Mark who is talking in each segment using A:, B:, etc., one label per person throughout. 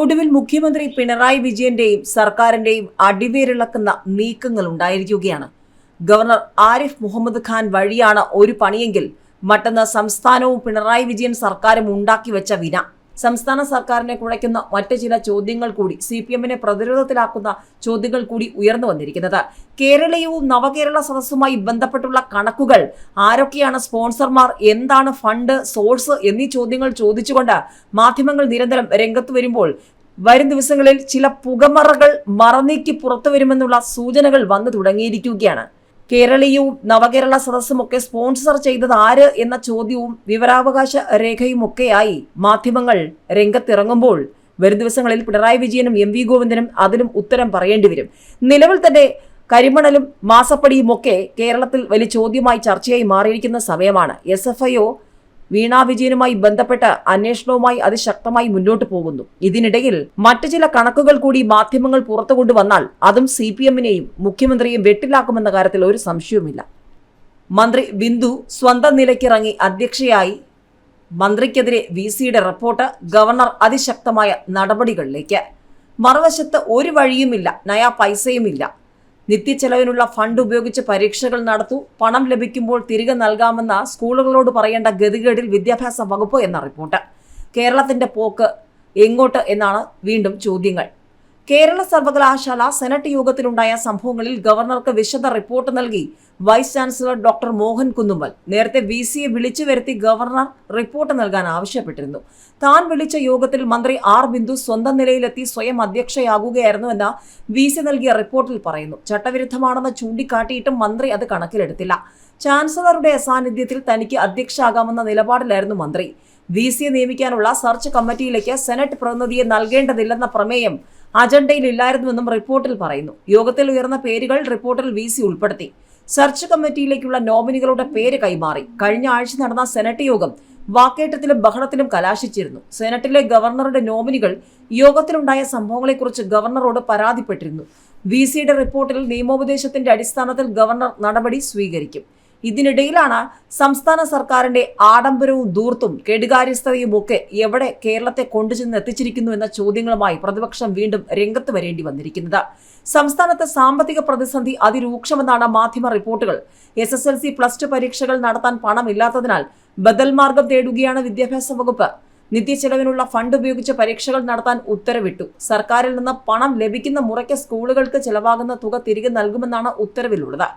A: ഒടുവിൽ മുഖ്യമന്ത്രി പിണറായി വിജയന്റെയും സർക്കാരിന്റെയും അടിവേരിളക്കുന്ന നീക്കങ്ങൾ ഉണ്ടായിരിക്കുകയാണ്. ഗവർണർ ആരിഫ് മുഹമ്മദ് ഖാൻ വഴിയാണ് ഒരു പണിയെങ്കിൽ മറ്റൊന്ന് സംസ്ഥാനവും പിണറായി വിജയൻ സർക്കാരും ഉണ്ടാക്കി വെച്ച വിന. സംസ്ഥാന സർക്കാരിനെ കുഴയ്ക്കുന്ന മറ്റ് ചില ചോദ്യങ്ങൾ കൂടി സി പി എമ്മിനെ പ്രതിരോധത്തിലാക്കുന്ന ചോദ്യങ്ങൾ കൂടി ഉയർന്നു വന്നിരിക്കുന്നത്. കേരളീയവും നവകേരള സദസ്സുമായി ബന്ധപ്പെട്ടുള്ള കണക്കുകൾ ആരൊക്കെയാണ് സ്പോൺസർമാർ എന്താണ് ഫണ്ട് സോഴ്സ് എന്നീ ചോദ്യങ്ങൾ ചോദിച്ചുകൊണ്ട് മാധ്യമങ്ങൾ നിരന്തരം രംഗത്ത് വരുമ്പോൾ വരും ദിവസങ്ങളിൽ ചില പുകമറകൾ മറനീക്കി പുറത്തു വരുമെന്നുള്ള സൂചനകൾ വന്നു തുടങ്ങിയിരിക്കുകയാണ്. കേരളീയവും നവകേരള സദസ്സും ഒക്കെ സ്പോൺസർ ചെയ്തത് ആര് എന്ന ചോദ്യവും വിവരാവകാശ രേഖയും ഒക്കെയായി മാധ്യമങ്ങൾ രംഗത്തിറങ്ങുമ്പോൾ വരും ദിവസങ്ങളിൽ പിണറായി വിജയനും എം വി ഗോവിന്ദനും അതിനും ഉത്തരം പറയേണ്ടി വരും. നിലവിൽ തന്നെ കരിമണലും മാസപ്പടിയുമൊക്കെ കേരളത്തിൽ വലിയ ചോദ്യമായി ചർച്ചയായി മാറിയിരിക്കുന്ന സമയമാണ്. S F I O Veena വിജയനുമായി ബന്ധപ്പെട്ട് അന്വേഷണവുമായി അതിശക്തമായി മുന്നോട്ട് പോകുന്നു. ഇതിനിടയിൽ മറ്റു ചില കണക്കുകൾ കൂടി മാധ്യമങ്ങൾ പുറത്തു കൊണ്ടുവന്നാൽ അതും സി പി എമ്മിനെയും മുഖ്യമന്ത്രിയും വെട്ടിലാക്കുമെന്ന കാര്യത്തിൽ ഒരു സംശയവുമില്ല. മന്ത്രി ബിന്ദു സ്വന്തം നിലയ്ക്കിറങ്ങി അധ്യക്ഷയായി മന്ത്രിക്കെതിരെ വി സിയുടെ റിപ്പോർട്ട് ഗവർണർ അതിശക്തമായ നടപടികളിലേക്ക്. മറുവശത്ത് ഒരു വഴിയുമില്ല നയാ പൈസയുമില്ല. നിത്യച്ചെലവിനുള്ള ഫണ്ട് ഉപയോഗിച്ച് പരീക്ഷകൾ നടത്തൂ. പണം ലഭിക്കുമ്പോൾ തിരികെ നൽകാമെന്ന സ്കൂളുകളോട് പറയേണ്ട ഗതികേടിൽ വിദ്യാഭ്യാസ വകുപ്പ് എന്ന റിപ്പോർട്ട്. കേരളത്തിന്റെ പോക്ക് എങ്ങോട്ട് എന്നാണ് വീണ്ടും ചോദ്യങ്ങൾ. കേരള സർവകലാശാല സെനറ്റ് യോഗത്തിലുണ്ടായ സംഭവങ്ങളിൽ ഗവർണർക്ക് വിശദ റിപ്പോർട്ട് നൽകി. Vice chancellor doctor Mohan Kunnummal നേരത്തെ വി സിയെ വിളിച്ചു വരുത്തി ഗവർണർ റിപ്പോർട്ട് നൽകാൻ ആവശ്യപ്പെട്ടിരുന്നു. താൻ വിളിച്ച യോഗത്തിൽ മന്ത്രി ആർ ബിന്ദു സ്വന്തം നിലയിലെത്തി സ്വയം അധ്യക്ഷയാകുകയായിരുന്നുവെന്ന് വി സി നൽകിയ റിപ്പോർട്ടിൽ പറയുന്നു. ചട്ടവിരുദ്ധമാണെന്ന് ചൂണ്ടിക്കാട്ടിയിട്ടും മന്ത്രി അത് കണക്കിലെടുത്തില്ല. ചാൻസലറുടെ അസാന്നിധ്യത്തിൽ തനിക്ക് അധ്യക്ഷയാകാമെന്ന നിലപാടിലായിരുന്നു മന്ത്രി. വി സിയെ നിയമിക്കാനുള്ള സെർച്ച് കമ്മിറ്റിയിലേക്ക് സെനറ്റ് പ്രതിനിധിയെ നൽകേണ്ടതില്ലെന്ന പ്രമേയം അജണ്ടയിലില്ലായിരുന്നുവെന്നും റിപ്പോർട്ടിൽ പറയുന്നു. യോഗത്തിൽ ഉയർന്ന പേരുകൾ റിപ്പോർട്ടിൽ വി സി ഉൾപ്പെടുത്തി. സെർച്ച് കമ്മിറ്റിയിലേക്കുള്ള നോമിനികളുടെ പേര് കൈമാറി. കഴിഞ്ഞ ആഴ്ച നടന്ന സെനറ്റ് യോഗം വാക്കേറ്റത്തിലും ബഹളത്തിലും കലാശിച്ചിരുന്നു. സെനറ്റിലെ ഗവർണറുടെ നോമിനികൾ യോഗത്തിലുണ്ടായ സംഭവങ്ങളെക്കുറിച്ച് ഗവർണറോട് പരാതിപ്പെട്ടിരുന്നു. വി സിയുടെ റിപ്പോർട്ടിൽ നിയമോപദേശത്തിന്റെ അടിസ്ഥാനത്തിൽ ഗവർണർ നടപടി സ്വീകരിക്കും. ഇതിനിടയിലാണ് സംസ്ഥാന സർക്കാരിന്റെ ആഡംബരവും ദൂർത്തും കെടുകാര്യസ്ഥതയും ഒക്കെ എവിടെ കേരളത്തെ കൊണ്ടുചെന്ന് എത്തിച്ചിരിക്കുന്നു എന്ന ചോദ്യങ്ങളുമായി പ്രതിപക്ഷം വീണ്ടും രംഗത്ത് വരേണ്ടി വന്നിരിക്കുന്നത്. സംസ്ഥാനത്ത് സാമ്പത്തിക പ്രതിസന്ധി അതിരൂക്ഷമെന്നാണ് മാധ്യമ റിപ്പോർട്ടുകൾ. S S L C plus two പരീക്ഷകൾ നടത്താൻ പണമില്ലാത്തതിനാൽ ബദൽ മാർഗം തേടുകയാണ് വിദ്യാഭ്യാസ വകുപ്പ്. നിത്യച്ചെലവിനുള്ള ഫണ്ട് ഉപയോഗിച്ച് പരീക്ഷകൾ നടത്താൻ ഉത്തരവിട്ടു. സർക്കാരിൽ നിന്ന് പണം ലഭിക്കുന്ന മുറയ്ക്ക് സ്കൂളുകൾക്ക് ചെലവാകുന്ന തുക തിരികെ നൽകുമെന്നാണ് ഉത്തരവിലുള്ളത്.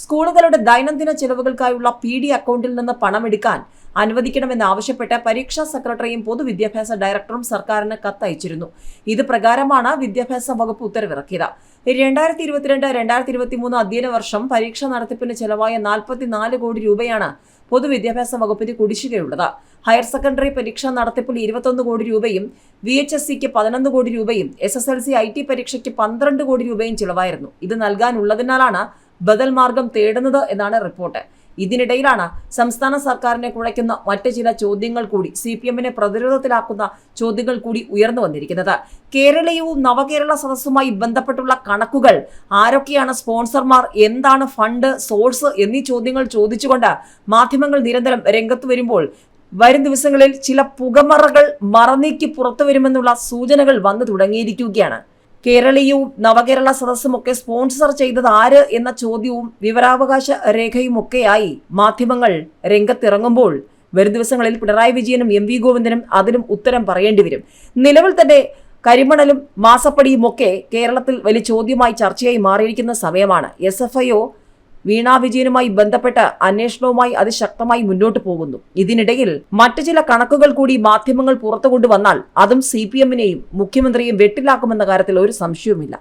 A: സ്കൂളുകളുടെ ദൈനംദിന ചെലവുകൾക്കായുള്ള പി ഡി അക്കൗണ്ടിൽ നിന്ന് പണമെടുക്കാൻ അനുവദിക്കണമെന്നാവശ്യപ്പെട്ട് പരീക്ഷാ സെക്രട്ടറിയും പൊതുവിദ്യാഭ്യാസ ഡയറക്ടറും സർക്കാരിന് കത്തയച്ചിരുന്നു. ഇത് പ്രകാരമാണ് വിദ്യാഭ്യാസ വകുപ്പ് ഉത്തരവിറക്കിയത്. രണ്ടായിരത്തി ഇരുപത്തിരണ്ട് രണ്ടായിരത്തി ഇരുപത്തിമൂന്ന് അധ്യയന വർഷം പരീക്ഷ നടത്തിപ്പിന് ചെലവായ നാൽപ്പത്തിനാല് കോടി രൂപയാണ് പൊതുവിദ്യാഭ്യാസ വകുപ്പിന് കുടിശ്ശികയുള്ളത്. ഹയർ സെക്കൻഡറി പരീക്ഷ നടത്തിപ്പിൽ ഇരുപത്തൊന്ന് കോടി രൂപയും വി എച്ച് എസ് സിക്ക് പതിനൊന്ന് കോടി രൂപയും S S L C I T പരീക്ഷയ്ക്ക് പന്ത്രണ്ട് കോടി രൂപയും ചിലവായിരുന്നു. ഇത് നൽകാനുള്ളതിനാലാണ് ബദൽ മാർഗം തേടുന്നത് എന്നാണ് റിപ്പോർട്ട്. ഇതിനിടയിലാണ് സംസ്ഥാന സർക്കാരിനെ കുഴയ്ക്കുന്ന മറ്റ് ചില ചോദ്യങ്ങൾ കൂടി സി പി എമ്മിനെ പ്രതിരോധത്തിലാക്കുന്ന ചോദ്യങ്ങൾ കൂടി ഉയർന്നു വന്നിരിക്കുന്നത്. കേരളീയവും നവകേരള സദസ്സുമായി ബന്ധപ്പെട്ടുള്ള കണക്കുകൾ ആരൊക്കെയാണ് സ്പോൺസർമാർ എന്താണ് ഫണ്ട് സോഴ്സ് എന്നീ ചോദ്യങ്ങൾ ചോദിച്ചുകൊണ്ട് മാധ്യമങ്ങൾ നിരന്തരം രംഗത്ത് വരുമ്പോൾ വരും ദിവസങ്ങളിൽ ചില പുകമറകൾ മറന്നേക്ക് പുറത്തു വരുമെന്നുള്ള സൂചനകൾ വന്നു തുടങ്ങിയിരിക്കുകയാണ്. കേരളീയവും നവകേരള സദസ്സും ഒക്കെ സ്പോൺസർ ചെയ്തത് ആര് എന്ന ചോദ്യവും വിവരാവകാശ രേഖയുമൊക്കെയായി മാധ്യമങ്ങൾ രംഗത്തിറങ്ങുമ്പോൾ വരും ദിവസങ്ങളിൽ പിണറായി വിജയനും എം വി ഗോവിന്ദനും അതിനും ഉത്തരം പറയേണ്ടി വരും. നിലവിൽ തന്നെ കരിമണലും മാസപ്പടിയും ഒക്കെ കേരളത്തിൽ വലിയ ചോദ്യമായി ചർച്ചയായി മാറിയിരിക്കുന്ന സമയമാണ്. S F I O Veena വിജയനുമായി ബന്ധപ്പെട്ട് അന്വേഷണവുമായി അതിശക്തമായി മുന്നോട്ട് പോകുന്നു. ഇതിനിടയിൽ മറ്റു ചില കണക്കുകൾ കൂടി മാധ്യമങ്ങൾ പുറത്തു കൊണ്ടുവന്നാൽ അതും സി പി എമ്മിനെയും മുഖ്യമന്ത്രിയും വെട്ടിലാക്കുമെന്ന കാര്യത്തിൽ ഒരു സംശയവുമില്ല.